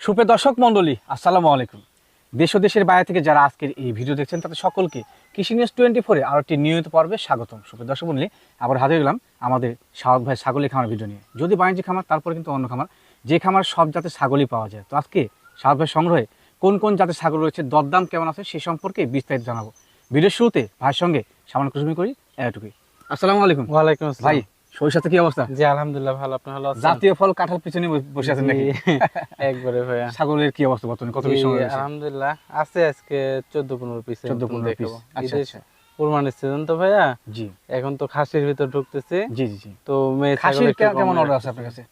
সুপ্রিয় দর্শক মণ্ডলী আসসালামু আলাইকুম। দেশ ও দেশের বাইরে থেকে যারা আজকের এই ভিডিও দেখছেন তাদের সকলকে কৃষি নিউজ টোয়েন্টি ফোরে আরও একটি নিয়মিত পর্বে স্বাগতম। সুপ্রিয় দর্শক মণ্ডলী আবার হাতে গেলাম আমাদের শাহক ভাই ছাগলের খামার ভিডিও নিয়ে। যদি বাণিজ্যিক খামার তারপরে কিন্তু অন্য খামার। যে খামার সব জাতের ছাগলই পাওয়া যায়। তো আজকে শাহক ভাই সংগ্রহে কোন কোন জাতের ছাগল রয়েছে দরদাম কেমন আছে সে সম্পর্কে বিস্তারিত জানাব। ভিডিওর শুরুতে ভাইয়ের সঙ্গে সামান্য কুসুমি করি এটুকুই আসসালামু আলাইকুম। ওয়ালাইকুম আসসালাম। ভাই সরিষাতে কি অবস্থা? জি আলহামদুলিল্লাহ ভালো। আপনি ভালো আছেন? জাতীয় ফল কাঁঠাল পিছনে বসে আছেন নাকি? একবারে ভাইয়া। ছাগলের কি অবস্থা বর্তমানে? কত সময় আলহামদুলিল্লাহ আছে আজকে চোদ্দ পনেরো পিস 14 15 পিস আচ্ছা আচ্ছা। কুরবানির সিজন তো ভাইয়া। জি। এখন তো খাসির ভিতর ঢুকতেছে। জি জি জি। তো খাসির কম কেমন অর্ডার আছে আপনার কাছে?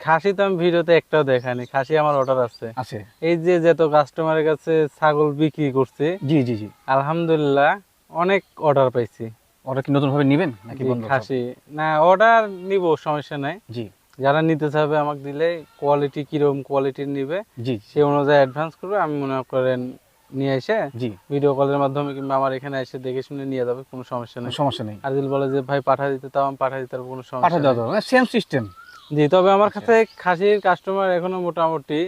খাসি তো আমি ভিডিওতে একটাও দেখানি খাসি আমার অর্ডার আছে। আছে। এই যে যত কাস্টমারের কাছে ছাগল বিক্রি করছে জি জি জি। আলহামদুলিল্লাহ অনেক অর্ডার পাইছি। অর্ডার কি নতুন ভাবে নেবেন নাকি বন্ধ? খাসি। না অর্ডার নিব সমস্যা নাই। জি। যারা নিতে চাবে আমাকে দিলে কোয়ালিটি কীরকম কোয়ালিটির নিবে জি। সেই অনুযায়ী অ্যাডভান্স করবে আমি মনে করেন নিয়ে এসে জি। ভিডিও কলের মাধ্যমে কিংবা আমার এখানে এসে দেখে শুনে নিয়ে যাবে কোনো সমস্যা নেই। সমস্যা নেই। আর যদি বলে যে ভাই পাঠা দিতে তাও আমি পাঠা দিতে পারব কোনো সমস্যা পাঠা দেওয়া। যাবে সেম সিস্টেম জি তবে আমার কাছে খাসির কাস্টমার এখনও মোটামুটি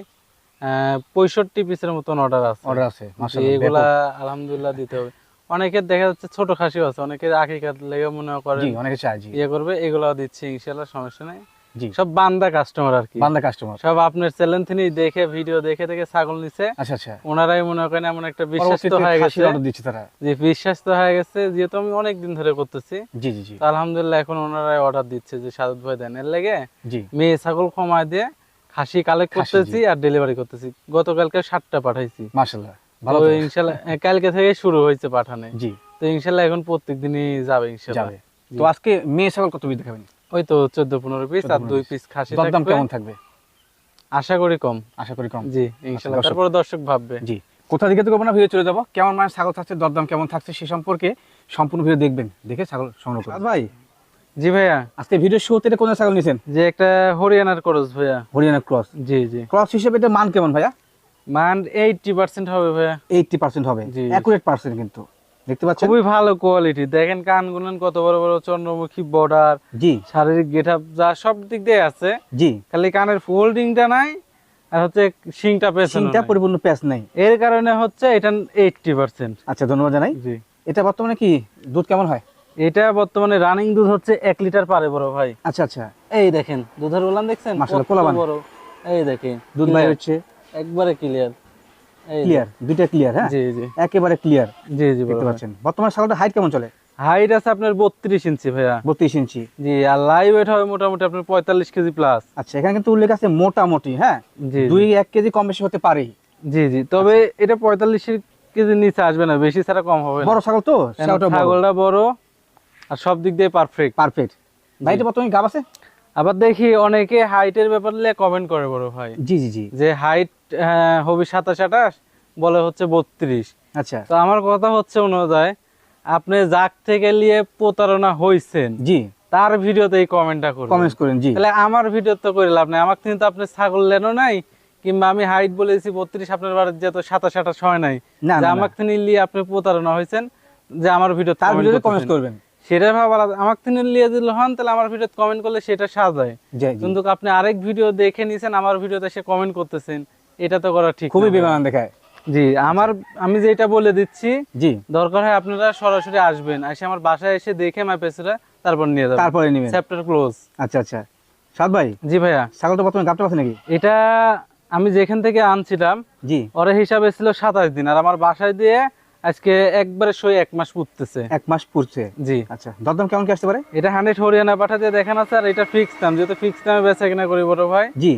পঁয়ষট্টি পিসের মতন অর্ডার আছে। অর্ডার আছে মাশাআল্লাহ এগুলা আলহামদুলিল্লাহ দিতে হবে। অনেকের দেখা যাচ্ছে ছোট খাসিও আছে অনেকের আকিকাত লেগে মনে করে। জি অনেকে জি। ইয়ে করবে এগুলো দিচ্ছি ইনশাল্লাহ সমস্যা নেই। জি। সব বান্দা কাস্টমার আর কি। বান্দা কাস্টমার সব আপনার চ্যানেল থেকে দেখে ভিডিও দেখে দেখে ছাগল নিছে। আচ্ছা আচ্ছা। ওনারাই মনে করেন এমন একটা বিশ্বাস তো হয়ে গেছে। অর্ডার দিচ্ছে তারা। যে বিশ্বাস তো হয়ে গেছে যেহেতু আমি অনেক দিন ধরে করতেছি। জি জি জি। আলহামদুলিল্লাহ এখন ওনারাই অর্ডার দিচ্ছে যে সাদত ভাই দেন। এর লেগে জি। মেয়ে ছাগল কমায় দিয়ে খাসি কালেক্ট করতেছি আর ডেলিভারি করতেছি। গতকালকে সাতটা পাঠাইছি। মাশাআল্লাহ। ভালো। ইনশাল্লাহ হ্যাঁ, কালকে থেকে শুরু হয়েছে পাঠানে। জি। তো ইনশাল্লাহ এখন প্রত্যেক দিনই যাবে। ইনশাল্লাহ তো আজকে মেয়ে ছাগল কত পিস দেখাবেন? ওই তো চোদ্দ পনেরো পিস আর দুই পিস খাসি দরদাম কেমন থাকবে? আশা করি কম। আশা করি কম। জি ইনশাল্লাহ। দর্শক- তারপরে দর্শক ভাববে। জি। কোথা থেকে তো না? ভিডিও চলে যাব। কেমন মানে ছাগল থাকছে দরদাম কেমন থাকছে সে সম্পর্কে সম্পূর্ণ ভিডিও দেখবেন। দেখে ছাগল সংগ্রহ করুন ভাই। জি ভাইয়া। আজকে ভিডিও শুরুতে কোন ছাগল নিয়েছেন? যে একটা হরিয়ানার করস ভাইয়া। হরিয়ানার ক্রস। জি জি। ক্রস হিসেবে এটা মান কেমন ভাইয়া? মান এইটটি পার্সেন্ট হবে ভাইয়া। এইটটি পার্সেন্ট হবে। অ্যাকুরেট পার্সেন্ট কিন্তু। দেখতে পাচ্ছেন? খুবই ভালো কোয়ালিটি দেখেন কান কত বড় বড় চন্দ্রমুখী বর্ডার জি। শারীরিক গেট যা সব দিক দিয়ে আছে। জি। খালি কানের ফোল্ডিংটা নাই আর হচ্ছে শিংটা পেছনে সিংটা পরিপূর্ণ প্যাচ নেই। এর কারণে হচ্ছে এটা এইটটি পার্সেন্ট আচ্ছা ধন্যবাদ জানাই। জি। এটা বর্তমানে কি দুধ কেমন হয়? এটা বর্তমানে রানিং দুধ হচ্ছে এক লিটার পারে বড় ভাই। আচ্ছা আচ্ছা। এই দেখেন দুধের উলান দেখছেন? মাশাআল্লাহ, কোলাবান। বড়। এই দেখেন দুধ বাইর clear, হচ্ছে। একবারে ক্লিয়ার ক্লিয়ার দুইটা ক্লিয়ার হ্যাঁ? জি জি। একেবারে ক্লিয়ার জি জি দেখতে পাচ্ছেন। বর্তমানে ছাগলটা হাইট কেমন চলে? হাইট আছে আপনার বত্রিশ ইঞ্চি ভাইয়া। বত্রিশ ইঞ্চি। জি আর লাইভ ওয়েট হবে মোটামুটি আপনার পঁয়তাল্লিশ কেজি প্লাস আচ্ছা এখানে কিন্তু উল্লেখ আছে মোটামুটি হ্যাঁ? জি দুই এক কেজি কম বেশি হতে পারে জি জি। তবে এটা পঁয়তাল্লিশ কেজির নিচে আসবে না বেশি ছাড়া কম হবে বড় ছাগল তো? ছাগলটা বড় আর সব দিক দিয়ে পারফেক্ট পারফেক্ট ভাইটা বর্তমানে গাব আছে? আবার দেখি অনেকে হাইটের ব্যাপার কমেন্ট করে বড় ভাই। জি জি জি। যে হাইট হবে সাতাশ আঠাশ বলে হচ্ছে বত্রিশ। আচ্ছা। তো আমার কথা হচ্ছে অনুযায়ী আপনি যাক থেকে নিয়ে প্রতারণা হইছেন জি। তার ভিডিওতে এই কমেন্টটা করবেন। কমেন্টস করেন জি। তাহলে আমার ভিডিও তো করে লাভ নাই। আমার কিন্তু আপনি ছাগল লেনো নাই কিংবা আমি হাইট বলেছি বত্রিশ আপনার বাড়ির যেহেতু সাতাশ আঠাশ হয় নাই যে না। আমাকে নিয়ে আপনি প্রতারণা হয়েছেন যে আমার ভিডিও তার ভিডিওতে কমেন্টস করবেন। সেটা ভাবার আমাকে তিনি নিয়ে দিল হন তাহলে আমার ভিডিও কমেন্ট করলে সেটা সাজায়। কিন্তু আপনি আরেক ভিডিও দেখে নিছেন আমার ভিডিওতে সে কমেন্ট করতেছেন এটা তো করা ঠিক খুবই। বিমান দেখায়। জি আমার আমি যেটা বলে দিচ্ছি জি। দরকার হয় আপনারা সরাসরি আসবেন এসে আমার বাসায় এসে দেখে মাপেছরা তারপর নিয়ে যাবেন। তারপরে নেবেন। চ্যাপ্টার ক্লোজ আচ্ছা আচ্ছা। সাদ ভাই জি ভাইয়া। ছাগলটা বর্তমানে গাবটা আছে নাকি? এটা আমি যেখান থেকে আনছিলাম জি। ওর হিসাবে ছিল সাতাশ দিন আর আমার বাসায় দিয়ে আজকে একবারে সই এক মাস পুততেছে। এক মাস পুরছে জি। আচ্ছা দরদাম কেমন কি আসতে পারে? এটা হান্ড্রেড হরিয়ানা পাঠা দিয়ে দেখেন আছে আর এটা ফিক্স দাম। যেহেতু ফিক্স দামে বেচা কিনা করি বড় ভাই জি।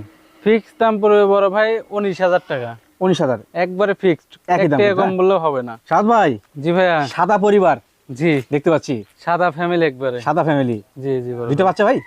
ফিক্স দাম পড়বে বড় ভাই উনিশ হাজার টাকা। উনিশ হাজার। একবারে ফিক্সড একই দাম কম? বললেও হবে না। সাদ ভাই জি ভাইয়া। সাদা পরিবার। জি। দেখতে পাচ্ছি। সাদা ফ্যামিলি একবারে। সাদা ফ্যামিলি জি জি দুইটা। বাচ্চা ভাই?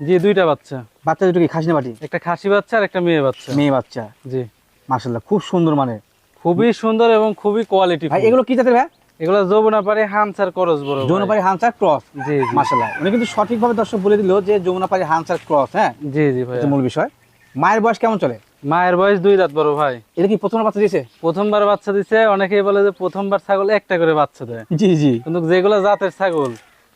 জি দুইটা বাচ্চা। বাচ্চা দুটো কি খাসি না বাটি? একটা খাসি বাচ্চা আর একটা মেয়ে বাচ্চা। মেয়ে বাচ্চা। জি। মাশাল্লাহ খুব সুন্দর মানে খুবই সুন্দর এবং খুবই কোয়ালিটি ভাই এগুলো কি জাতের ভাই? এগুলো যমুনা পারে হানসার করস বড় ভাই। যমুনাপাড়ি হানসার ক্রস? জি মাশাল্লাহ উনি কিন্তু সঠিকভাবে দর্শক বলে দিল যে যমুনাপাড়ি হানসার ক্রস হ্যাঁ? জি জি ভাই এটা মূল বিষয়। মায়ের বয়স কেমন চলে? মায়ের বয়স দুই দাঁত বড় ভাই। এটা কি প্রথম বাচ্চা দিয়েছে? প্রথমবার বাচ্চা দিছে অনেকেই বলে যে প্রথমবার ছাগল একটা করে বাচ্চা দেয়। জি জি। কিন্তু যেগুলো জাতের ছাগল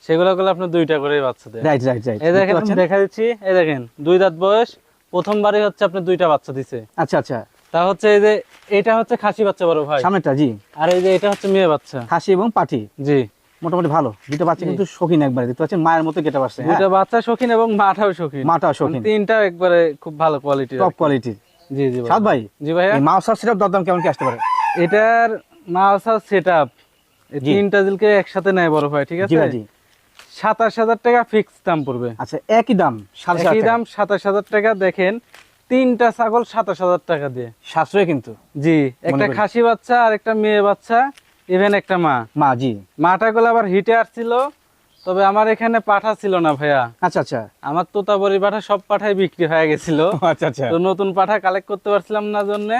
সেগুলো গুলো আপনার দুইটা করে বাচ্চা দেয় রাইট রাইট রাইট। এই দেখেন দেখা দিচ্ছি এই দেখেন দুই দাঁত বয়স প্রথমবারই হচ্ছে আপনি দুইটা বাচ্চা দিছে। আচ্ছা আচ্ছা। তা হচ্ছে এই যে এটা হচ্ছে খাসি বাচ্চা বড় ভাই। সামনেটা জি। আর এই যে এটা হচ্ছে মেয়ে বাচ্চা। খাসি এবং পাটি জি। মোটামুটি ভালো। দুটো বাচ্চা কিন্তু শৌখিন একবারে দেখতে পাচ্ছেন? মায়ের মতো হ্যাঁ? দুইটা বাচ্চা শৌখিন এবং মাটাও শৌখিন। মাটাও শৌখিন। মানে তিনটা একবারে খুব ভালো কোয়ালিটির টপ কোয়ালিটির জি জি সাদ ভাই জি এই মাউসার সেটআপ দরদাম কেমন কি আসতে পারে? এটার মাউসা সেট আপ জি। তিনটা জিলকে একসাথে নেয় বড় ভাই ঠিক জি আছে? ভাই জি। সাতাশ হাজার টাকা ফিক্স দাম পড়বে। আচ্ছা একই দাম একই দাম সাতাশ হাজার টাকা দেখেন। তিনটা ছাগল সাতাশ হাজার টাকা দিয়ে। সাশ্রয় কিন্তু? জি একটা খাসি বাচ্চা আর একটা মেয়ে বাচ্চা ইভেন একটা মা। মা জি। মাটা গুলো আবার হিটে আসছিল তবে আমার এখানে পাঠা ছিল না ভাইয়া। আচ্ছা আচ্ছা। আমার তোতাবরি পাঠা সব পাঠাই বিক্রি হয়ে গেছিল। আচ্ছা আচ্ছা। তো নতুন পাঠা কালেক্ট করতে পারছিলাম না জন্য।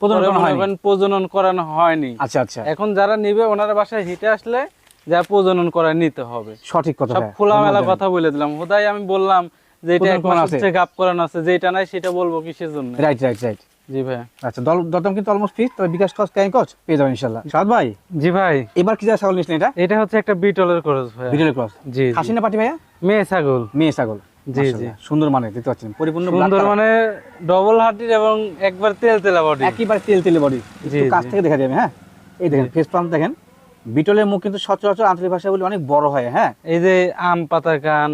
প্রজনন করানো হয়নি। প্রজনন করানো হয়নি। আচ্ছা আচ্ছা। এখন যারা নিবে ওনার বাসায় হিটে আসলে যা প্রজনন করে নিতে হবে। সঠিক কথা। খোলামেলা কথা বলে দিলাম। হোদাই আমি বললাম যে এক মাস হচ্ছে গাপ করানো আছে যেটা নাই সেটা বলব কিসের জন্য? রাইট রাইট রাইট জি ভাই। আচ্ছা দল দরদাম কিন্তু অলমোস্ট ফিক্স তবে বিকাশ কস ক্যাং কস পেয়ে যাবেন ইনশাআল্লাহ। সাদ ভাই জি ভাই। এবার কি যা ছাগল নিচ্ছেন এটা? এটা হচ্ছে একটা বিটলের খরচ ভাই। ভিডিও ক্রস জি খাসি পাটি ভাইয়া? মেয়ে ছাগল। মেয়ে ছাগল। জি, মাশাআল্লাহ, সুন্দর মানে দেখতে পাচ্ছেন। পরিপূর্ণ সুন্দর মানে ডবল হার্টির এবং একবার তেল তেলা বডি একেবারে তেল তেলে বডি একটু কাছ থেকে দেখা যাবে হ্যাঁ? এই দেখেন ফেস পাম্প দেখেন। বিটলের মুখ কিন্তু সচরাচর আঞ্চলিক ভাষায় বলে অনেক বড় হয় হ্যাঁ? এই যে আম পাতা কান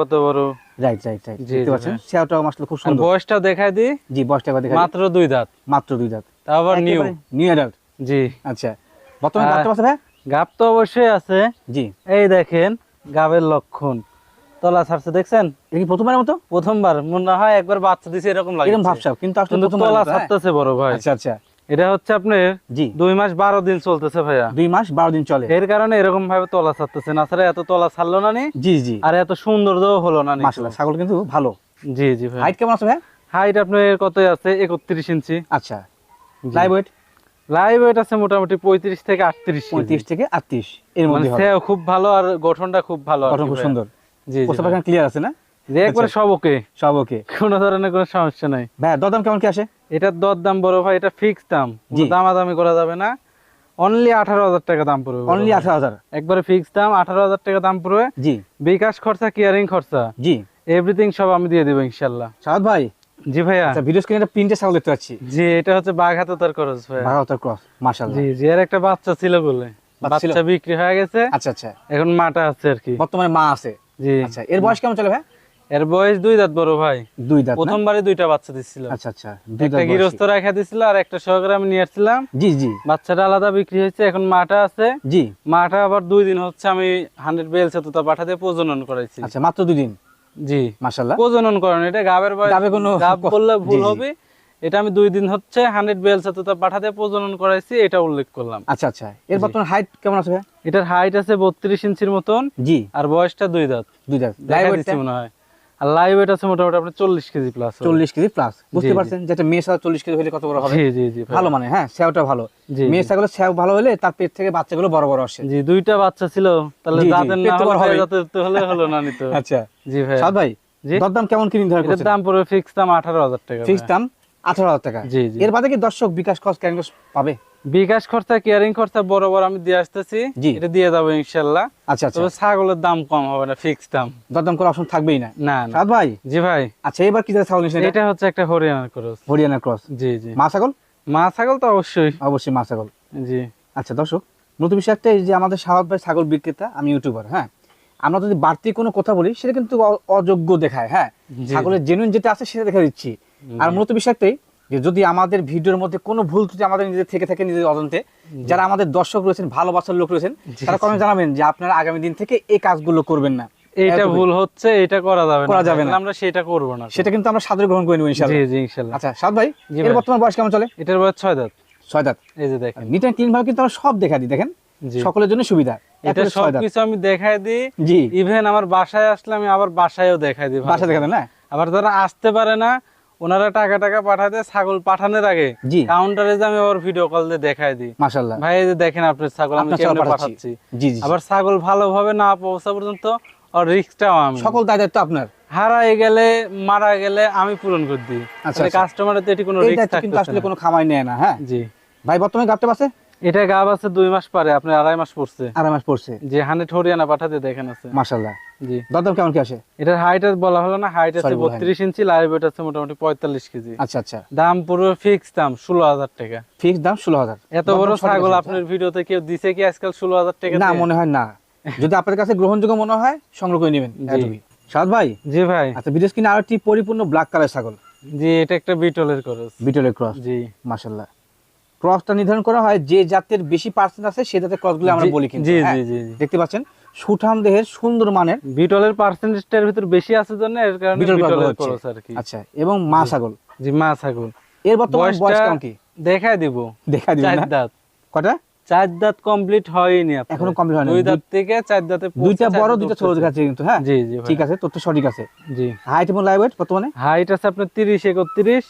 কত বড়? রাইট রাইট রাইট দেখতে পাচ্ছেন? ভাই। সেটাও খুব সুন্দর। বয়সটা দেখাই দিই। জি বয়সটা একবার মাত্র দুই দাঁত। মাত্র দুই দাঁত। তা আবার নিউ নিউ অ্যাডাল্ট জি। আচ্ছা বর্তমানে আছে ভাই? গাব তো অবশ্যই আছে। জি। এই দেখেন গাবের লক্ষণ। তলা ছাড়ছে দেখছেন? এটা কি প্রথমবারের মতো? প্রথমবার। মনে হয় একবার বাচ্চা দিছে এরকম লাগে এরকম ভাবসাব কিন্তু আসলে তলা হ্যাঁ? ছাড়তেছে বড় ভাই। আচ্ছা আচ্ছা। এটা হচ্ছে আপনার জি। দুই মাস বারো দিন চলতেছে ভাইয়া। দুই মাস বারো দিন চলে। এর কারণে এরকম ভাবে তলা ছাড়তেছে না। ছাড়া এত তলা ছাড়লো না নি? জি জি। আর এত সৌন্দর্যও হলো না মাসাল্লাহ ছাগল কিন্তু ভালো। জি জি ভাই হাইট কেমন আছে ভাই হাইট আপনার কত আছে? একত্রিশ ইঞ্চি। আচ্ছা। লাইভ ওয়েট লাইভ ওয়েট আছে মোটামুটি পঁয়ত্রিশ থেকে আটত্রিশ। পঁয়ত্রিশ থেকে আটত্রিশ। এর মানে মধ্যে খুব ভালো আর গঠনটা খুব ভালো গঠন খুব সুন্দর। জি। ক্লিয়ার আছে না? যে একবারে সব ওকে। সব ওকে। কোনো ধরনের কোনো সমস্যা নাই। ভাই দরদাম কেমন কি আসে? এটার বড় ভাই এটা ফিক্স দাম। দামাদামি করা যাবে না। অনলি আঠারো হাজার টাকা দাম পড়বে অনলি আঠারো হাজার। একবারে ফিক্স দাম আঠারো হাজার টাকা দাম পড়বে। জি। বিকাশ খরচা কেয়ারিং খরচা। জি। এভরিথিং সব আমি দিয়ে দেবো ইনশাল্লাহ। সাদ ভাই। জি ভাইয়া। আচ্ছা ভিডিও স্ক্রিনে একটা ছাগল দেখতে পাচ্ছি। জি এটা হচ্ছে বাঘ হাতে তার খরচ ক্রস মাশাআল্লাহ। জি জি এর একটা বাচ্চা ছিল বলে। বাচ্চা বিক্রি হয়ে গেছে। আচ্ছা আচ্ছা। এখন মাটা আছে আর কি। বর্তমানে মা আছে। জি। আচ্ছা এর বয়স কেমন চলে ভাই এর বয়স দুই দাঁত বড় ভাই। দুই দাঁত প্রথমবারে দুইটা বাচ্চা দিছিল। আচ্ছা আচ্ছা একটা গৃহস্থ রাখা দিছিল আর একটা সহকারে আমি নিয়ে আসছিলাম। জি জি। বাচ্চাটা আলাদা বিক্রি হয়েছে এখন মাটা আছে। জি। মাটা আবার দুই দিন হচ্ছে আমি হান্ড্রেড বেল প্রজনন করাইছি। আচ্ছা মাত্র দুই দিন? জি। মাশাআল্লাহ। প্রজনন করানো এটা গাবের বয়স। গাবে কোনো- গাব বললে ভুল হবে। এটা আমি দুই দিন হচ্ছে হান্ড্রেড বেল সেতুতা পাঠাতে প্রজনন করাইছি এটা উল্লেখ করলাম। আচ্ছা আচ্ছা। এর বর্তমানে হাইট কেমন আছে এটার হাইট আছে বত্রিশ ইঞ্চির মতন জি। আর বয়সটা দুই দাঁত। দুই দাঁত। মনে হয়। আর লাইভ ওয়েট আছে মোটামুটি আপনার চল্লিশ কেজি প্লাস চল্লিশ কেজি প্লাস বুঝতে পারছেন? যেটা মেয়ে ছাগল চল্লিশ কেজি হলে কত বড় হবে? জি জি জি ভালো। মানে হ্যাঁ ভালো। মেয়ে সেও ভালো হলে তার পেট থেকে বাচ্চাগুলো বড় বড় আসে। জি দুইটা বাচ্চা ছিল তাহলে যাদের না তো হলে হলে হলো না নিত। আচ্ছা। জি ভাই সাদ ভাই। দরদাম কেমন কি নির্ধারণ এটার করছেন? দাম পড়বে ফিক্স দাম আঠারো হাজার টাকা ফিক্স দাম আঠারো হাজার টাকা। জি জি। এর বাদে কি দর্শক বিকাশ কস ক্যান পাবে? বিকাশ খরচা কেয়ারিং খরচা বড় বড় আমি দিয়ে আসতেছি। এটা দিয়ে যাব ইনশাল্লাহ। আচ্ছা আচ্ছা। তবে ছাগলের দাম কম হবে না ফিক্স দাম। দরদাম করার অপশন থাকবেই না? না সাদ ভাই? জি ভাই। আচ্ছা এবার কি ছাগল নিয়েছেন এটা? হচ্ছে একটা হরিয়ানার খরচ হরিয়ানা ক্রস। জি জি। মা ছাগল? মা ছাগল তো অবশ্যই। অবশ্যই মা ছাগল। জি। আচ্ছা দর্শক নতুন বিষয় একটা এই যে আমাদের শাহাদ ভাই ছাগল বিক্রেতা আমি ইউটিউবার হ্যাঁ? আমরা যদি বাড়তি কোনো কথা বলি সেটা কিন্তু অযোগ্য দেখায় হ্যাঁ? ছাগলের জেনুইন যেটা আছে সেটা দেখা দিচ্ছি। আর মূলত বিষয় একটাই যে যদি আমাদের ভিডিওর মধ্যে কোনো ভুল ত্রুটি আমাদের নিজেদের থেকে থাকে নিজেদের অজান্তে যারা আমাদের দর্শক রয়েছেন ভালোবাসার লোক রয়েছেন তারা কমেন্ট জানাবেন যে আপনারা আগামী দিন থেকে এই কাজগুলো করবেন না। এতটুকু। ভুল হচ্ছে এটা করা যাবে না। করা যাবে না। আমরা সেটা করব না। সেটা কিন্তু আমরা সাদরে গ্রহণ করে নেব ইনশাআল্লাহ। জি ইনশাল্লাহ আচ্ছা সাদ ভাই এর বর্তমান বয়স কেমন চলে? এটার বয়স ছয় দাঁত। ছয় দাঁত। এই যে দেখেন। নিট ক্লিন ভাবে কিন্তু আমরা সব দেখা দিই দেখেন? সকলের জন্য সুবিধা। এটা সবকিছু আমি দেখাই দিই। জি। ইভেন আমার বাসায় আসলে আমি আবার বাসায়ও দেখাই দিই বাসায় বাসা দেখা দেন না? আবার যারা আসতে পারে না ওনারা টাকা টাকা পাঠাতে ছাগল পাঠানোর আগে কাউন্টারে যে আমি ওর ভিডিও কল দিয়ে দেখাই দিই। মাশাআল্লাহ। ভাই যে দেখেন আপনার ছাগল আমি কেমনে পাঠাচ্ছি। পাঠাচ্ছি? জি জি আবার ছাগল ভালোভাবে না পৌঁছা পর্যন্ত ওর রিস্কটাও আমি। সকল দায় দায়িত্ব আপনার? হারাই গেলে মারা গেলে আমি পূরণ করে দিই। আচ্ছা, তাহলে আচ্ছা। কাস্টমারের তো এটি কোনো রিস্ক থাকে কিন্তু আসলে কোনো খামাই নেয় না হ্যাঁ? জি। ভাই বর্তমানে গাপতে পারছে এটা গাব আছে দুই মাস পারে আপনার আড়াই মাস পড়ছে। আড়াই মাস পড়ছে। যে হান্ড্রেড হরিয়ানা পাঠাতে দেখেন আছে। মাশাল্লাহ জি। দরদাম কেমন কি আসে? এটার হাইট বলা হলো না হাইট আছে। বত্রিশ ইঞ্চি লাইভ ওয়েট আছে মোটামুটি পঁয়তাল্লিশ কেজি। আচ্ছা আচ্ছা। দাম পুরো ফিক্স দাম ষোলো হাজার টাকা। ফিক্স দাম ষোলো হাজার। এত বড় ছাগল আপনার ভিডিওতে কেউ দিছে কি আজকাল ষোলো হাজার টাকা না মনে হয় না। যদি আপনার কাছে গ্রহণযোগ্য মনে হয় সংগ্রহ করে নেবেন। জি। সাদ ভাই? জি ভাই। আচ্ছা বিদেশ কিনে আরও একটি পরিপূর্ণ ব্ল্যাক কালার ছাগল। জি এটা একটা বিটলের ক্রস বিটলের ক্রস জি। মাশাল্লাহ ক্রসটা নির্ধারণ করা হয় যে জাতের বেশি পার্সেন্ট আছে সে জাতের ক্রসগুলো আমরা বলি কিন্তু হ্যাঁ? দেখতে পাচ্ছেন সুঠাম দেহের সুন্দর মানের বিটলের পার্সেন্টেজটার ভিতর বেশি আছে জন্য এর কারণে বিটল ক্রস আর কি। আচ্ছা এবং মা ছাগল। জি মা ছাগল। এর বর্তমান বয়স কেমন কি? দেখাই দিব। দেখা দিবেন চার দাঁত। কটা চার দাঁত কমপ্লিট হয়নি। এখনও complete হয়নি। দুই দাঁত থেকে চার দাঁতে দুইটা বড় দুইটা ছোট। দেখাচ্ছে কিন্তু হ্যাঁ? জি জি ঠিক আছে তথ্য সঠিক আছে। জি। হাইট এবং লাইভ ওয়েট বর্তমানে? হাইট আছে আপনার তিরিশ একত্রিশ।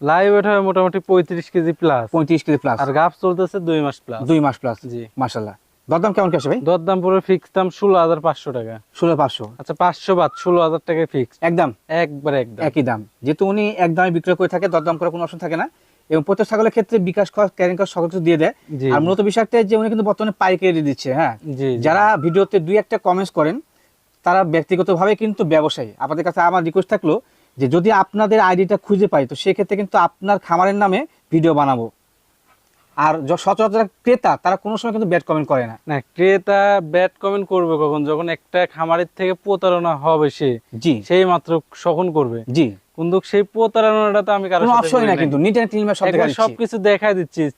লাইভ ওয়েট হয় মোটামুটি পঁয়ত্রিশ কেজি প্লাস পঁয়ত্রিশ কেজি প্লাস আর গাপ চলতেছে দুই মাস প্লাস দুই মাস প্লাস জি। মাশাল্লাহ দরদাম কেমন কি আসে ভাই? দরদাম পুরো ফিক্স দাম ষোলো হাজার পাঁচশো টাকা। ষোলো পাঁচশো। আচ্ছা পাঁচশো বাদ ষোলো হাজার টাকা ফিক্স একদম। একবার একদম। একই দাম। যেহেতু উনি এক দামে বিক্রয় করে থাকে দরদাম করার কোনো অপশন থাকে না। এবং প্রত্যেক ছাগলের ক্ষেত্রে বিকাশ খরচ ক্যারিং খরচ সকল কিছু দিয়ে। দেয় আর মূলত বিষয়টা যে উনি কিন্তু বর্তমানে পাইকারি দিচ্ছে হ্যাঁ। যারা ভিডিওতে দুই একটা কমেন্টস করেন তারা ব্যক্তিগতভাবে কিন্তু ব্যবসায়ী। আপনাদের কাছে আমার রিকোয়েস্ট থাকল যে যদি আপনাদের আইডিটা খুঁজে পাই তো সেক্ষেত্রে কিন্তু আপনার খামারের নামে ভিডিও বানাবো। আর সচরাচর ক্রেতা তারা কোনো সময় কিন্তু ব্যাড কমেন্ট করে না। না ক্রেতা ব্যাড কমেন্ট করবে কখন? যখন একটা খামারের থেকে প্রতারণা হবে সে জি। সেই মাত্র সখন করবে। জি। কিন্তু সেই প্রতারণাটা তো আমি কারোর কোনো সাথে অপশনই করি না কিন্তু নিট অ্যান্ড ক্লিন সব দেখা দিচ্ছি। সবকিছু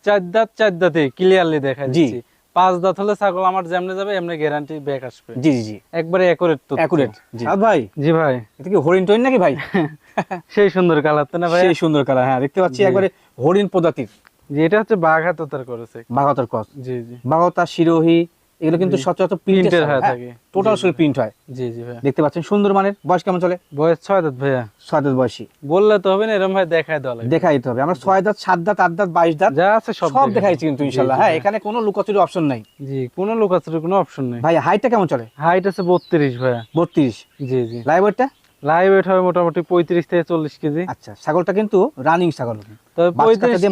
চার দাঁত চার দাঁতে ক্লিয়ারলি দেখা। দিচ্ছি। পাঁচ দাঁত হলে ছাগল আমার যেমনে যাবে এমনি গ্যারান্টি ব্যাক আসবে। জি জি জি। একবারে একুরেট তো অ্যাকুরেট জি। আর ভাই? জি ভাই। এটা কি হরিণ টরিণ নাকি ভাই? সেই সুন্দর কালার তো না ভাই? সেই সুন্দর কালার হ্যাঁ দেখতে পাচ্ছি একবারে হরিণ প্রজাতির। জি এটা হচ্ছে বাঘাতর করেছে। বাঘাতর কস জি জি। বাঘাতা শিরোহী এগুলো কিন্তু সচরাচর প্রিন্টের হয়ে হয় থাকে। টোটাল আসলে প্রিন্ট হয়। জি জি ভাই। দেখতে পাচ্ছেন সুন্দর মানের। বয়স কেমন চলে? বয়স ছয় দাঁত ভাইয়া। ছয় দাঁত বয়সী। বললে তো হবে না এরকম ভাই দেখাই দেওয়া লাগবে। দেখা দিতে হবে। আমরা ছয় দাঁত সাত দাঁত আট দাঁত বাইশ দাঁত যা আছে সব সব দেখাইছি কিন্তু জি, ইনশাল্লাহ। হ্যাঁ এখানে কোনো লুকাচুরি অপশন নাই। জি কোনো লোক আছে কোনো অপশন নেই। ভাই হাইটটা কেমন চলে? হাইট আছে বত্রিশ ভাইয়া। বত্রিশ। জি জি। লাইভ ওয়েটটা লাইভ ওয়েট হবে মোটামুটি পঁয়ত্রিশ থেকে চল্লিশ কেজি। আচ্ছা ছাগলটা কিন্তু রানিং ছাগল। তবে পঁয়ত্রিশ কেজি।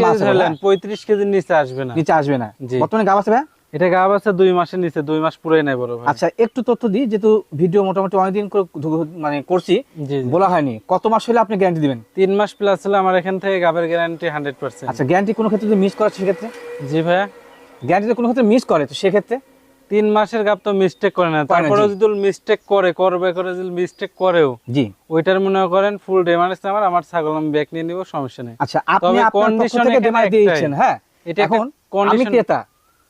পঁয়ত্রিশ কেজির নিচে আসবে না। নিচে আসবে না। বর্তমানে গাব আছে ভাই এটা গাব আছে দুই মাসের নিচে দুই মাস পুরাই নাই বড় ভাই। আচ্ছা একটু তথ্য দিই যেহেতু ভিডিও মোটামুটি অনেকদিন মানে করছি। বলা হয়নি। কত মাস হলে আপনি গ্যারান্টি দিবেন? তিন মাস প্লাস হলে আমার এখান থেকে গাবের গ্যারান্টি হান্ড্রেড পার্সেন্ট আচ্ছা গ্যারান্টি কোনো ক্ষেত্রে যদি মিস করে সেক্ষেত্রে? জি ভাইয়া গ্যারান্টি কোনো ক্ষেত্রে মিস করে তো সেক্ষেত্রে? তিন মাসের গাব তো মিস্টেক করে না তারপরে যদি মিস্টেক করে করবে করে যদি মিস্টেক করেও জি। ওইটার মনে করেন ফুল ডেমারেজ আমার আমার ছাগল আমি ব্যাক নিয়ে নিব সমস্যা নেই। আচ্ছা আপনি থেকে হ্যাঁ? এটা এখন এখন আমি ক্রেতা।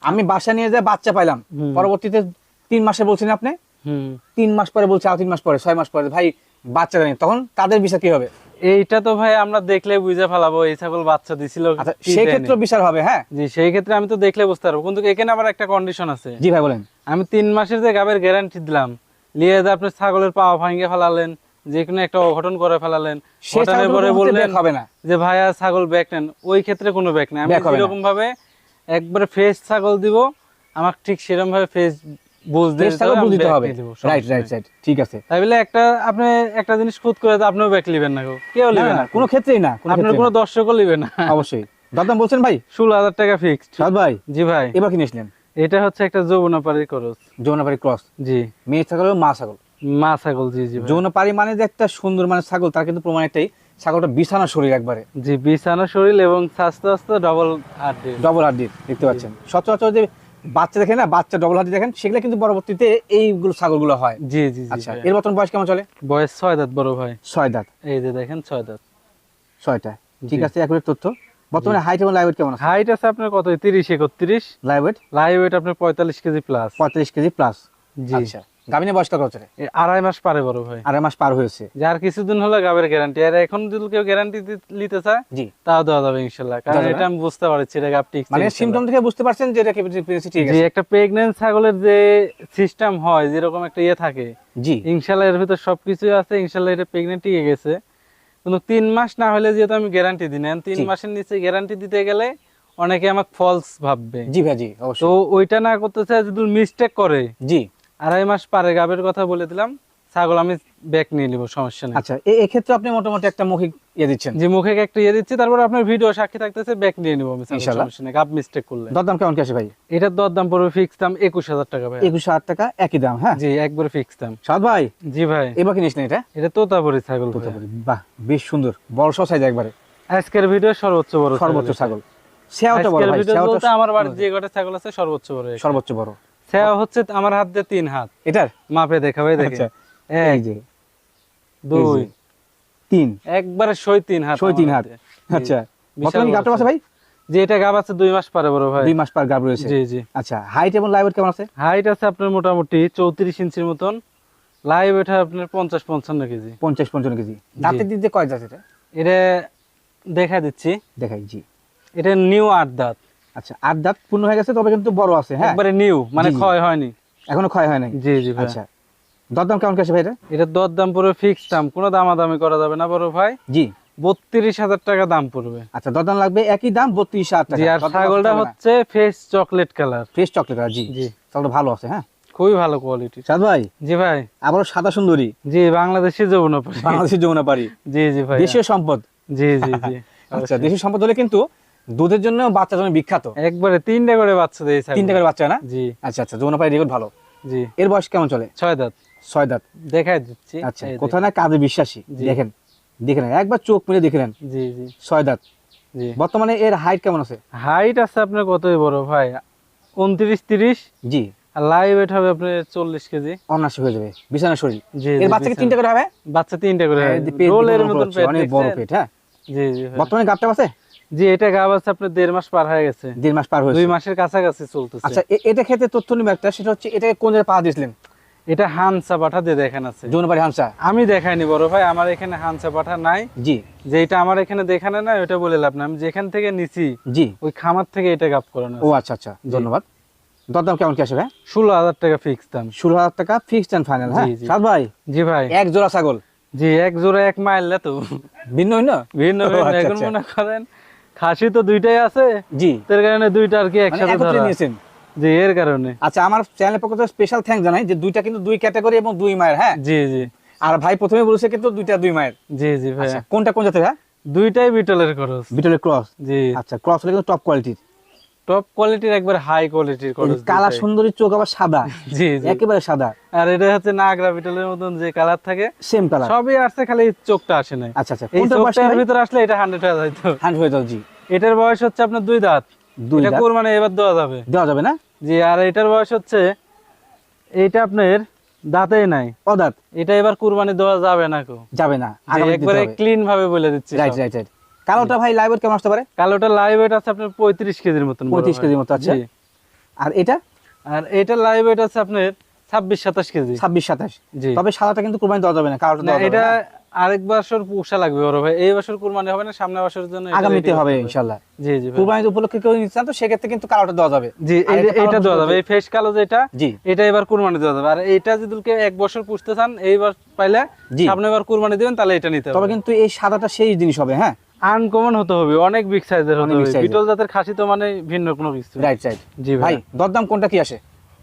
আমি বাসা নিয়ে যাই বাচ্চা পাইলাম পরবর্তীতে তিন মাসে বলছেন আপনি? তিন মাস পরে বলছে আর তিন মাস পরে ছয় মাস পরে। ভাই বাচ্চা নেই তখন তাদের বিষয় কি হবে? এইটা তো ভাই আমরা দেখলে বুঝে ফেলাবো এই ছাগল বাচ্চা দিছিল আচ্ছা সেই ক্ষেত্রে বিচার হবে হ্যাঁ? জি সেই ক্ষেত্রে আমি তো দেখলে বুঝতে পারব। কিন্তু এখানে আবার একটা কন্ডিশন আছে। জি ভাই বলেন। আমি তিন মাসের যে গাবের গ্যারান্টি দিলাম লিয়ে যে আপনি ছাগলের পাওয়া ভাঙিয়ে ফেলালেন যে কোনো একটা অঘটন করে ফেলালেন সে ঘটনার ছাগল পরে বললেন হবে না। যে ভাইয়া ছাগল ব্যাক নেন। ওই ক্ষেত্রে কোনো ব্যাক নেই। আমি। যেরকম ভাবে একবারে ফ্রেশ ছাগল দিব। আমাকে ঠিক সেরকম ভাবে ফ্রেশ বুঝ বেশ হবে রাইট রাইট রাইট রাইট ঠিক আছে। তাই বলে একটা আপনি একটা জিনিস খুদ করে আপনিও ব্যাক লিবেন না কেউ না, না, না। কোনো ক্ষেত্রেই না আপনার কোনো দর্শকও লিবে না। অবশ্যই। দাদাম বলছেন ভাই? ষোলো হাজার টাকা ফিক্সড ভাই জি ভাই। এবার কি নিয়েছিলেন এটা হচ্ছে একটা যৌবনাপাড়ির ক্রস জি। মেয়ে ছাগল মা ছাগল? মা ছাগল জি জি। যৌনপাড়ি মানে যে একটা সুন্দর মানে ছাগল তার কিন্তু প্রমাণ একটাই ছাগলটা বিছানা শরীর একবারে। জি বিছানা শরীর এবং স্বাস্থ্য স্বাস্থ্য ডবল আড্ডি ডবল হাড্ডি দেখতে পাচ্ছেন। সচরাচর যে বাচ্চা দেখেন না বাচ্চা ডবল হাড্ডি দেখেন সেগুলো কিন্তু পরবর্তীতে এইগুলো ছাগলগুলো হয়। জি জি আচ্ছা এর বর্তমান বয়স কেমন চলে? বয়স ছয় দাঁত বড় ভাই। ছয় দাঁত। এই যে দেখেন ছয় দাঁত। ছয়টা। ঠিক। আছে একুরেট তথ্য। বর্তমানে হাইট এবং লাইভ কেমন হাইট আছে আপনার কত? তিরিশ একত্রিশ। লাইভ ওয়েট লাইভ ওয়েট আপনার পঁয়তাল্লিশ কেজি প্লাস পঁয়তাল্লিশ কেজি প্লাস জি। আচ্ছা। গাভিনের বয়স কত আড়াই মাস পারে বড় ভাই। আড়াই মাস পার হয়েছে। যার কিছুদিন হলো গাবের গ্যারান্টি আর এখন যদি কেউ গ্যারান্টি নিতে চায় জি। তাও দেওয়া যাবে ইনশাল্লাহ। কারণ এটা আমি বুঝতে পারছি এটা গাব ঠিক মানে সিমটম থেকে বুঝতে পারছেন যে এটা প্রেগনেন্সি ঠিক আছে? একটা ছাগলের যে সিস্টেম হয় যেরকম একটা ইয়ে থাকে জি। ইনশাল্লাহ এর ভিতর সবকিছুই আছে ইনশাল্লাহ এটা প্রেগনেন্ট হয়ে গেছে। কিন্তু তিন মাস না হলে যেহেতু আমি গ্যারান্টি দিই না তিন মাসের নিচে গ্যারান্টি দিতে গেলে অনেকে আমাকে ফলস ভাববে। জি ভাই জি তো ওইটা না করতে চাই যদি মিস্টেক করে জি। আড়াই মাস পারে গাবের কথা বলে দিলাম ছাগল আমি ব্যাক নিয়ে নিব সমস্যা নেই। আচ্ছা এ- এক্ষেত্রে আপনি মোটামুটি একটা মৌখিক ইয়ে দিচ্ছেন? যে মুখে একটা ইয়ে দিচ্ছি তারপর আপনার ভিডিও সাক্ষী থাকতেছে ব্যাক নিয়ে নিব আমি সমস্যা নেই। আপ মিস্টেক করলে। দরদাম কেমন কি আসে ভাই? এটার দর দাম পড়বে ফিক্স দাম একুশ হাজার টাকা ভাই একুশ হাজার টাকা একই দাম হ্যাঁ? জি একবারে ফিক্স দাম। সাদ ভাই জি ভাই। এবার কিনিস না এটা? এটা তোতাপুরি ছাগল। তোতাপুরি বাহ বেশ সুন্দর। বড় সাইজ একবারে। আজকের ভিডিও সর্বোচ্চ বড় সর্বোচ্চ ছাগল। সেওটা বড় ভাই সেওটা আমার বাড়ির যে কটা ছাগল আছে সর্বোচ্চ বড়। সর্বোচ্চ বড়। হচ্ছে আমার হাত দিয়ে তিন হাত। এটার? মাপে আচ্ছা এই যে দুই তিন। একবারে সই তিন হাত ছয় তিন হাত। আচ্ছা গাবটা আছে ভাই? যে এটা গাব আছে দুই মাস পারে বড় ভাই। দুই মাস পার গাব রয়েছে। জি জি। আচ্ছা হাইট এবং লাইভ কেমন আছে? হাইট আছে আপনার মোটামুটি চৌত্রিশ ইঞ্চির মতন। লাইভ এটা আপনার পঞ্চাশ পঞ্চান্ন কেজি। পঞ্চাশ পঞ্চান্ন কেজি। দাঁতের দিক দিয়ে কয় দাঁত এটা? এটা দেখা দিচ্ছি। দেখাই জি। এটা নিউ আট দাঁত। আচ্ছা আট দাঁত পূর্ণ হয়ে গেছে তবে কিন্তু বড় আছে হ্যাঁ? একবারে নিউ মানে। ক্ষয় হয়নি। এখনও ক্ষয় হয় নাই? জি জি আচ্ছা। দরদাম কেমন কি আছে ভাই এটা? এটার দর দাম পড়বে ফিক্স দাম কোনো দামাদামি করা যাবে না বড় ভাই। জি। বত্রিশ হাজার টাকা দাম পড়বে। আচ্ছা দরদাম লাগবে একই দাম বত্রিশ হাজার টাকা। আর ছাগলটা হচ্ছে face chocolate colour fresh chocolate জি। জি। ছাগলটা ভালো আছে হ্যাঁ? খুবই ভালো কোয়ালিটি সাদ ভাই? জি ভাই। আবারও সাদা সুন্দরী। জি বাংলাদেশি যমুনা পারি জি জি ভাই দেশীয় সম্পদ। জি জি জি। আচ্ছা দেশীয় সম্পদ হলে কিন্তু দুধের জন্য বাচ্চার জন্য বিখ্যাত। একবারে তিনটা করে বাচ্চা দেয় তিনটা করে বাচ্চা না? জি। আচ্ছা আচ্ছা যমুনা পাড়ি রেকর্ড ভালো। জি। এর বয়স কেমন চলে? ছয় দাঁত। ছয় দাঁত। দেখাই দিচ্ছি। আচ্ছা কোথায় না কাজে বিশ্বাসী। দেখেন দেখে নেন একবার চোখ মিলে দেখে নেন। জি জি। ছয় দাঁত। জি। বর্তমানে এর হাইট কেমন আছে? হাইট আছে আপনার কতই বড় ভাই? উনত্রিশ তিরিশ? জি। আর লাইভ ওয়েট হবে আপনার চল্লিশ কেজি। অনাশি হয়ে যাবে বিছানা শরীর। জি এর জি, বাচ্চাকে তিনটা করে হবে? বাচ্চা তিনটা করে এই যে পেট রোলের মতন অনেক বড় পেট হ্যাঁ? জি জি বর্তমানে গাবটা আছে? জি এটা গাব আছে আপনার দেড় মাস পার হয়ে গেছে। দেড় মাস পার হয়েছে। দুই মাসের কাছাকাছি চলতেছে। আচ্ছা এটা ক্ষেত্রে তথ্য নিবে একটা সেটা হচ্ছে এটাকে কোন জায়গায় পা দিয়েছিলেন? এটা হানসা পাঠা দিয়ে দেখেন আছে। যৌনবাড়ি হামসা আমি দেখাইনি বড় ভাই আমার এখানে হানসা পাঠা নাই। জি। যে এটা আমার এখানে দেখানো নাই ওটা বলে লাভ না আমি যেখান থেকে নিছি জি। ওই খামার থেকে এটা গাপ করানো ও আচ্ছা আচ্ছা ধন্যবাদ। দরদাম কেমন কি আসবে ষোলো হাজার টাকা ফিক্স দাম। ষোলো হাজার টাকা ফিক্সড অ্যান্ড ফাইনাল হ্যাঁ। সাদ ভাই? জি ভাই। এক জোড়া ছাগল। জি এক জোড়া এক মাইল না তো। ভিন্ন ভিন্ন? ভিন্ন ভিন্ন আচ্ছা, এখন আচ্ছা। মনে করেন খাসি তো দুইটাই আছে। জি। তার কারণে দুইটা আর কি মানে একসাথে ধরা। নিয়েছেন? জি এর কারণে। আচ্ছা আমার চ্যানেলের পক্ষ থেকে স্পেশাল থ্যাঙ্ক জানাই যে দুইটা কিন্তু দুই ক্যাটাগরি এবং দুই মায়ের হ্যাঁ? জি জি। আর ভাই প্রথমে বলেছে কিন্তু দুইটা দুই মায়ের। জি জি ভাই আচ্ছা কোনটা কোন জাতের হ্যাঁ? দুইটাই বিটলের ক্রস বিটলের ক্রস জি। আচ্ছা ক্রস হলে কিন্তু টপ কোয়ালিটির টপ কোয়ালিটির একবার হাই কোয়ালিটির কালা সুন্দরী চোখ আবার সাদা। জি জি। একেবারে সাদা। আর এটা হচ্ছে নাগরা বিটলের মতন যে কালার থাকে সেম কালার সবই আসছে খালি চোখটা আসে নাই। আচ্ছা আচ্ছা। এই চোখটার ভিতরে আসলে এটা হান্ড্রেড হয়ে যাইতো হ্যান্ড হয়ে যাও জি। এটার বয়স হচ্ছে আপনার দুই দাঁত। দুই এটা কোরবানি এবার দেওয়া যাবে। দেওয়া যাবে না? জি আর এটার বয়স হচ্ছে এইটা আপনার দাঁতেই নাই। অদাঁত। এটা এবার কুরবানি দেওয়া যাবে না কো যাবে না। একবারে ক্লিন ভাবে বলে দিচ্ছি রাইট রাইট রাইট কালোটা ভাই লাইভ কেমন আসতে পারে? কালোটা লাইভ ওয়েট আছে আপনার পঁয়ত্রিশ কেজির মতন 35 কেজির মতো আছে। আর এটা? আর এটা লাইভ ওয়েট আছে আপনার ছাব্বিশ সাতাশ কেজি। ছাব্বিশ সাতাশ। জি। তবে সাদাটা কিন্তু কোরবানি দেওয়া যাবে না কালোটা এটা আরেক বছর পোষা লাগবে বড় ভাই। এই বছর কুরবানি হবে না সামনের বছরের জন্য আগামীতে হবে করতে ইনশাল্লাহ জি জি। কুরবানি উপলক্ষে কেউ নিতে চান তো সেক্ষেত্রে কিন্তু কালোটা দেওয়া যাবে। জি এটা দেওয়া যাবে। এই ফেস কালো যেটা জি। এটা এবার কুরবানি দেওয়া যাবে। আর এটা যদি এক বছর পুষতে চান এইবার পাইলে। সামনে বার কুরবানি দিবেন তাহলে এটা নিতে হবে। তবে কিন্তু এই সাদাটা সেই জিনিস হবে হ্যাঁ? আনকমন হতে হবে অনেক বিগ সাইজের হতে হবে। বিটল জাতের খাসি তো মানে ভিন্ন কোনো কিছু। রাইট রাইট জি ভাই। দরদাম কোনটা কি আসে?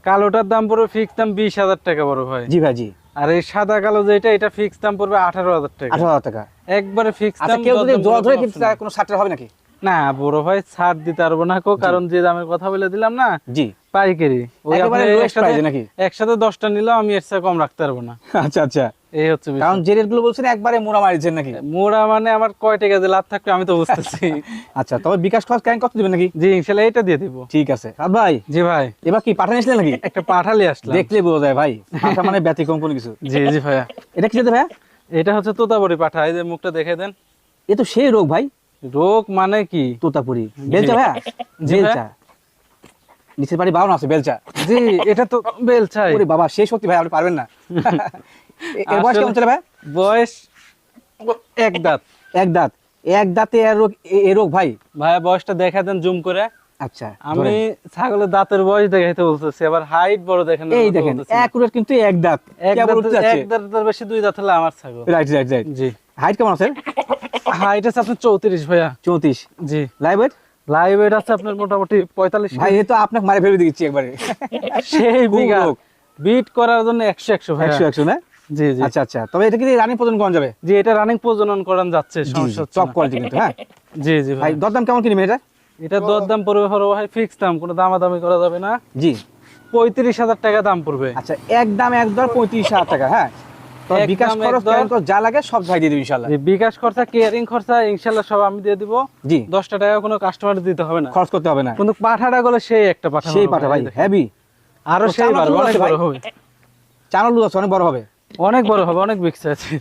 কালোটার দাম পড়বে ফিক্স দাম বিশ হাজার টাকা বড় ভাই। জি ভাই জি। আর এই সাদা কালো যেটা এটা ফিক্স দাম পড়বে আঠারো হাজার টাকা। আঠারো হাজার টাকা। একবারে ফিক্স আচ্ছা দাম কেউ যদি জোড়া ধরে কোনো কিন্তু কোনো ষাটের হবে নাকি? না বড় ভাই ছাড় দিতে পারব না কো কারণ যে দামের কথা বলে দিলাম না জি। পাইকারি। ওই একসাথে নাকি? একসাথে দশটা নিলেও আমি এর কম রাখতে পারব না। আচ্ছা আচ্ছা। এই হচ্ছে কারণ যে রেটগুলো বলছেন একবারে মোড়া মারিছেন নাকি? মোড়া মানে আমার কয় টাকা যে লাভ থাকবে আমি তো বুঝতেছি। আচ্ছা তবে বিকাশ খরচ কেন কত দিবেন নাকি? জি এটা দিয়ে দিব। ঠিক আছে। ভাই জি ভাই। এবার কি নাকি? একটা পাঠালি আসলাম। দেখলে বোঝা যায় ভাই পাঠা মানে ব্যতিক্রম কোনো কিছু। জি জি ভাইয়া। এটা কি ভাইয়া? এটা হচ্ছে তোতাবড়ি পাঠা এই যে মুখটা দেখে দেন। এ তো সেই রোগ ভাই। রোগ মানে কি? তোতাপুরি। বেলচা ভাইয়া? জি বেলচা। নিচের বাড়ি বাউন আছে বেলচা। জি এটা তো বেল চাই ওরে বাবা সেই সত্যি ভাই আপনি পারবেন না। এর বয়স কেমন চলে ভাই? বয়স এক দাঁত। এক দাঁত। এক দাঁতে এর রোগ এ- এ রোগ ভাই? ভাইয়া বয়সটা দেখা দেন জুম করে। আচ্ছা আমি ছাগলের দাঁতের বয়স দেখাইতে বলতেছি আবার হাইট বড় দেখেন এই দেখেন একুরেট কিন্তু এক দাঁত। এক দাঁতের বেশি দুই দাঁত হলে আমার ছাগল। রাইট রাইট রাইট জি। হাইট কেমন আছে? হাইট আছে আপনার চৌত্রিশ ভাইয়া। চৌত্রিশ। জি। লাইভ ওয়েট লাইভ ওয়েট আছে আপনার মোটামুটি পঁয়তাল্লিশ ভাই এ তো আপনাকে মারে ফেলে দিচ্ছি একবারে। সেই বিঘা। বিট করার জন্য একশো একশো ভাই একশো একশো না? জি জি। আচ্ছা আচ্ছা। তবে এটা কি রানিং প্রজন করা যাবে? জি এটা রানিং প্রজনন করান যাচ্ছে সমস্যা টপ কোয়ালিটি কিন্তু হ্যাঁ? জি জি ভাই। দরদাম কেমন কিনবে এটা? এটা দরদাম পড়বে হলো ভাই ফিক্স দাম কোনো দামাদামি করা যাবে না। জি। পঁয়ত্রিশ হাজার টাকা দাম পড়বে। আচ্ছা এক দাম এক দর পঁয়ত্রিশ হাজার টাকা হ্যাঁ? বিকাশ খরচ যা লাগে সব ভাই দিয়ে যে বিকাশ খরচা কেয়ারিং খরচা ইনশাল্লাহ সব আমি দিয়ে দিব। জি। দশটা টাকা কোনো কাস্টমার দিতে হবে না। খরচ করতে হবে না। কিন্তু পাঠাটা গেলে সেই একটা পাঠা সেই পাঠা ভাই। হেভি আরও সেই। বড় হবে। আছে অনেক বড় হবে। অনেক বড় হবে অনেক বিক্স আছে